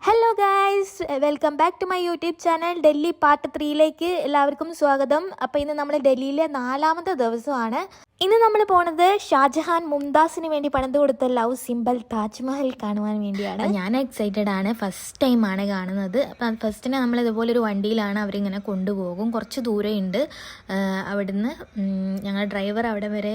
Hello. Hello guys welcome back to my YouTube channel Delhi part ത്രീയിലേക്ക് എല്ലാവർക്കും സ്വാഗതം. അപ്പോൾ ഇന്ന് നമ്മൾ ഡൽഹിയിലെ നാലാമത്തെ ദിവസമാണ്. ഇന്ന് നമ്മൾ പോണത് ഷാജഹാൻ മുംതാസിന് വേണ്ടി പണിത് കൊടുത്ത ലവ് സിമ്പിൾ താജ്മഹൽ കാണുവാൻ വേണ്ടിയാണ്. ഞാൻ എക്സൈറ്റഡ് ആണ്. ഫസ്റ്റ് ടൈം ആണ് കാണുന്നത്. അപ്പം ഫസ്റ്റിനെ നമ്മൾ ഇതുപോലെ ഒരു വണ്ടിയിലാണ് അവരിങ്ങനെ കൊണ്ടുപോകും. കുറച്ച് ദൂരമുണ്ട് അവിടുന്ന് ഞങ്ങൾ ഡ്രൈവർ അവിടെ വരെ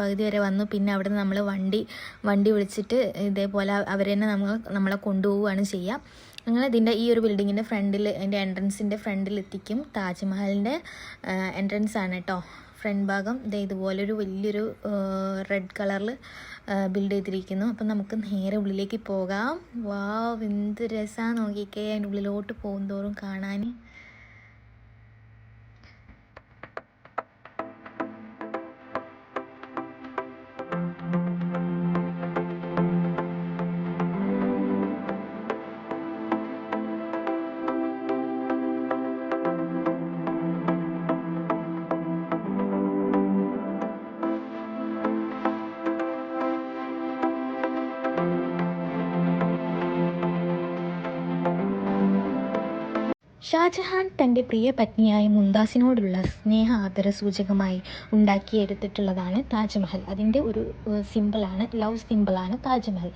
പകുതി വരെ വന്നു. പിന്നെ അവിടുന്ന് നമ്മൾ വണ്ടി വണ്ടി വിളിച്ചിട്ട് ഇതേപോലെ അവരെന്നെ നമ്മൾ നമ്മളെ കൊണ്ടുപോവുകയാണ് ചെയ്യുക ഞങ്ങൾ ഇതിന്റെ ഈ ഒരു ബിൽഡിങ്ങിന്റെ ഫ്രണ്ടിൽ അതിന്റെ എൻട്രൻസിന്റെ ഫ്രണ്ടിൽ എത്തിക്കും താജ്മഹലിന്റെ എൻട്രൻസ് ആണ് കേട്ടോ ഫ്രണ്ട് ഭാഗം ദേ ഇതുപോലൊരു വലിയൊരു റെഡ് കളറിൽ ബിൽഡ് ചെയ്തിരിക്കുന്നു. അപ്പം നമുക്ക് നേരെ ഉള്ളിലേക്ക് പോകാം. വാ എന്ത് രസമാണ് നോക്കിക്കേ. അതിന്റെ ഉള്ളിലോട്ട് പോകും തോറും കാണാൻ ഷാജഹാൻ തന്റെ പ്രിയ പത്നിയായ മുംതാസിനോടുള്ള സ്നേഹ ആദര സൂചകമായി ഉണ്ടാക്കിയെടുത്തിട്ടുള്ളതാണ് താജ്മഹൽ. അതിന്റെ ഒരു സിമ്പിളാണ് ലവ് സിമ്പിളാണ് താജ്മഹൽ.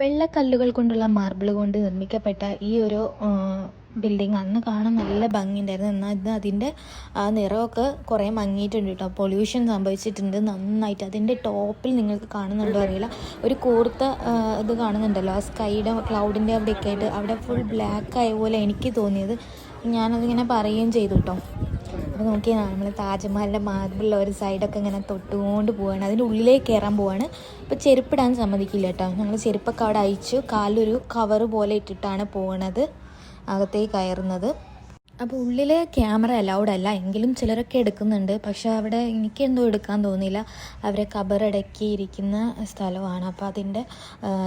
വെള്ളക്കല്ലുകൾ കൊണ്ടുള്ള മാർബിൾ കൊണ്ട് നിർമ്മിക്കപ്പെട്ട ഈ ഒരു ബിൽഡിംഗ് അന്ന് കാണാൻ നല്ല ഭംഗിയുണ്ടായിരുന്നു. എന്നാൽ ഇന്ന് അതിന്റെ ആ നിറമൊക്കെ കുറേ മങ്ങിയിട്ടുണ്ട് കേട്ടോ. പൊല്യൂഷൻ സംഭവിച്ചിട്ടുണ്ട് നന്നായിട്ട്. അതിന്റെ ടോപ്പിൽ നിങ്ങൾക്ക് കാണുന്നുണ്ടോ അറിയില്ല. ഒരു കൂർത്ത ഇത് കാണുന്നുണ്ടല്ലോ. ആ സ്കൈയുടെ ക്ലൗഡിന്റെ അവിടെയൊക്കെ ആയിട്ട്. അവിടെ ഫുൾ ബ്ലാക്ക് ആയ പോലെ എനിക്ക് തോന്നിയത്. ഞാനതിങ്ങനെ പറയുകയും ചെയ്തു കേട്ടോ. അപ്പോൾ നോക്കിയാൽ നമ്മൾ താജ്മഹലിന്റെ മാർബിളിൽ ഒരു സൈഡൊക്കെ ഇങ്ങനെ തൊട്ടുകൊണ്ട് പോവാണ്. അതിന്റെ ഉള്ളിലേക്ക് കയറാൻ പോവാണ്. അപ്പോൾ ചെരുപ്പിടാൻ സമ്മതിക്കില്ല കേട്ടോ ഞങ്ങൾ ചെരുപ്പൊക്കെ അവിടെ അയച്ചു കാലൊരു കവർ പോലെ ഇട്ടിട്ടാണ് പോകണത് അകത്തേക്ക് കയറുന്നത്. അപ്പോൾ ഉള്ളിൽ ക്യാമറ അലൗഡ് അല്ല. എങ്കിലും ചിലരൊക്കെ എടുക്കുന്നുണ്ട്. പക്ഷേ അവിടെ എനിക്കെന്തോ എടുക്കാൻ തോന്നിയില്ല. അവരെ കബറടക്കിയിരിക്കുന്ന സ്ഥലമാണ്. അപ്പോൾ അതിന്റെ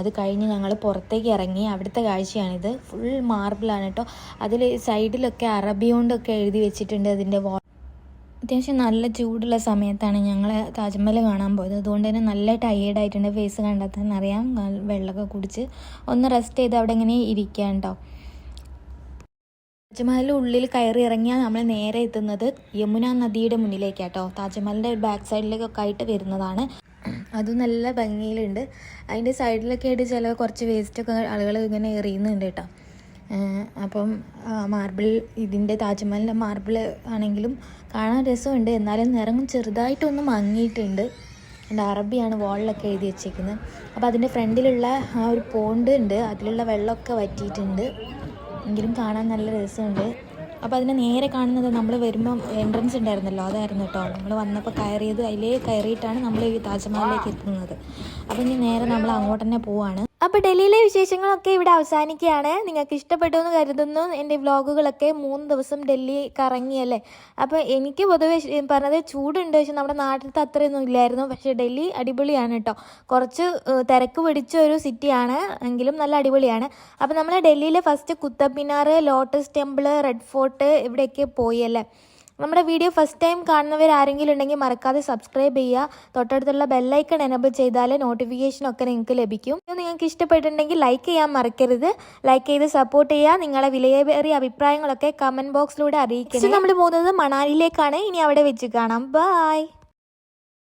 അത് കഴിഞ്ഞ് ഞങ്ങൾ പുറത്തേക്ക് ഇറങ്ങി. അവിടുത്തെ കാഴ്ചയാണിത്. ഫുൾ മാർബിളാണ് കേട്ടോ അതിൽ സൈഡിലൊക്കെ അറബി കൊണ്ടൊക്കെ എഴുതി വെച്ചിട്ടുണ്ട് അതിന്റെ വാ അത്യാവശ്യം നല്ല ചൂടുള്ള സമയത്താണ് ഞങ്ങൾ താജ്മഹൽ കാണാൻ പോയത്. അതുകൊണ്ട് തന്നെ നല്ല ടയേർഡ് ആയിട്ടുണ്ട്. ഫേസ് കണ്ടാൽ തന്നെ അറിയാം. വെള്ളമൊക്കെ കുടിച്ച് ഒന്ന് റെസ്റ്റ് ചെയ്ത് അവിടെ ഇങ്ങനെ ഇരിക്കാൻ കേട്ടോ താജ്മഹലിന്റെ ഉള്ളിൽ കയറി ഇറങ്ങിയാൽ നമ്മൾ നേരെ എത്തുന്നത് യമുന നദിയുടെ മുന്നിലേക്കാട്ടോ താജ്മഹലിന്റെ ബാക്ക് സൈഡിലേക്കൊക്കെ ആയിട്ട് വരുന്നതാണ്. അതും നല്ല ഭംഗിയിലുണ്ട്. അതിന്റെ സൈഡിലൊക്കെ ആയിട്ട് ചില കുറച്ച് വേസ്റ്റൊക്കെ ആളുകൾ ഇങ്ങനെ എറിയുന്നുണ്ട് കേട്ടോ അപ്പം മാർബിൾ ഇതിന്റെ താജ്മഹലിന്റെ മാർബിൾ ആണെങ്കിലും കാണാൻ രസമുണ്ട്. എന്നാലും നിറം ചെറുതായിട്ടൊന്ന് മങ്ങിയിട്ടുണ്ട്. എന്റെ അറബിയാണ് വാളിലൊക്കെ എഴുതി വെച്ചേക്കുന്നത്. അപ്പോൾ അതിന്റെ ഫ്രണ്ടിലുള്ള ആ ഒരു പോണ്ട് ഉണ്ട്. അതിലുള്ള വെള്ളമൊക്കെ വറ്റിയിട്ടുണ്ട്. എങ്കിലും കാണാൻ നല്ല രസമുണ്ട്. അപ്പോൾ അതിനെ നേരെ കാണുന്നത് നമ്മൾ വരുമ്പം എൻട്രൻസ് ഉണ്ടായിരുന്നല്ലോ. അതായിരുന്നു കേട്ടോ. നമ്മൾ വന്നപ്പോൾ കയറിയത്. അതിലേ കയറിയിട്ടാണ് നമ്മൾ ഈ താജ്മഹലിലേക്ക് എത്തുന്നത്. അപ്പോൾ ഇനി നേരെ നമ്മൾ അങ്ങോട്ട് തന്നെ പോവാണ്. അപ്പോൾ ഡൽഹിയിലെ വിശേഷങ്ങളൊക്കെ ഇവിടെ അവസാനിക്കുകയാണ്. നിങ്ങൾക്ക് ഇഷ്ടപ്പെട്ടു എന്ന് കരുതുന്നു. എന്റെ വ്ളോഗുകളൊക്കെ മൂന്ന് ദിവസം ഡൽഹി കറങ്ങിയല്ലേ അപ്പോൾ എനിക്ക് പൊതുവേ പറഞ്ഞത് ചൂടുണ്ട്. പക്ഷെ നമ്മുടെ നാട്ടിലത്തെ അത്രയൊന്നും ഇല്ലായിരുന്നു. പക്ഷേ ഡൽഹി അടിപൊളിയാണ് കേട്ടോ. കുറച്ച് തിരക്ക് പിടിച്ച ഒരു സിറ്റിയാണ്. എങ്കിലും നല്ല അടിപൊളിയാണ്. അപ്പോൾ നമ്മൾ ഡൽഹിയിലെ first Qutub Minar Lotus Temple Red Fort ഇവിടെയൊക്കെ പോയി അല്ലേ? നമ്മുടെ വീഡിയോ ഫസ്റ്റ് ടൈം കാണുന്നവർ ആരെങ്കിലും ഉണ്ടെങ്കിൽ മറക്കാതെ സബ്സ്ക്രൈബ് ചെയ്യുക. തൊട്ടടുത്തുള്ള ബെല്ലൈക്കൺ എനബിൾ ചെയ്താൽ നോട്ടിഫിക്കേഷൻ ഒക്കെ നിങ്ങൾക്ക് ലഭിക്കും. നിങ്ങൾക്ക് ഇഷ്ടപ്പെട്ടിട്ടുണ്ടെങ്കിൽ ലൈക്ക് ചെയ്യാൻ മറക്കരുത്. ലൈക്ക് ചെയ്ത് സപ്പോർട്ട് ചെയ്യുക. നിങ്ങളെ വിലയേറിയ അഭിപ്രായങ്ങളൊക്കെ കമന്റ് ബോക്സിലൂടെ അറിയിക്കുക നമ്മൾ പോകുന്നത് മണാലിയിലേക്കാണ്. ഇനി അവിടെ വെച്ച് കാണാം. ബൈ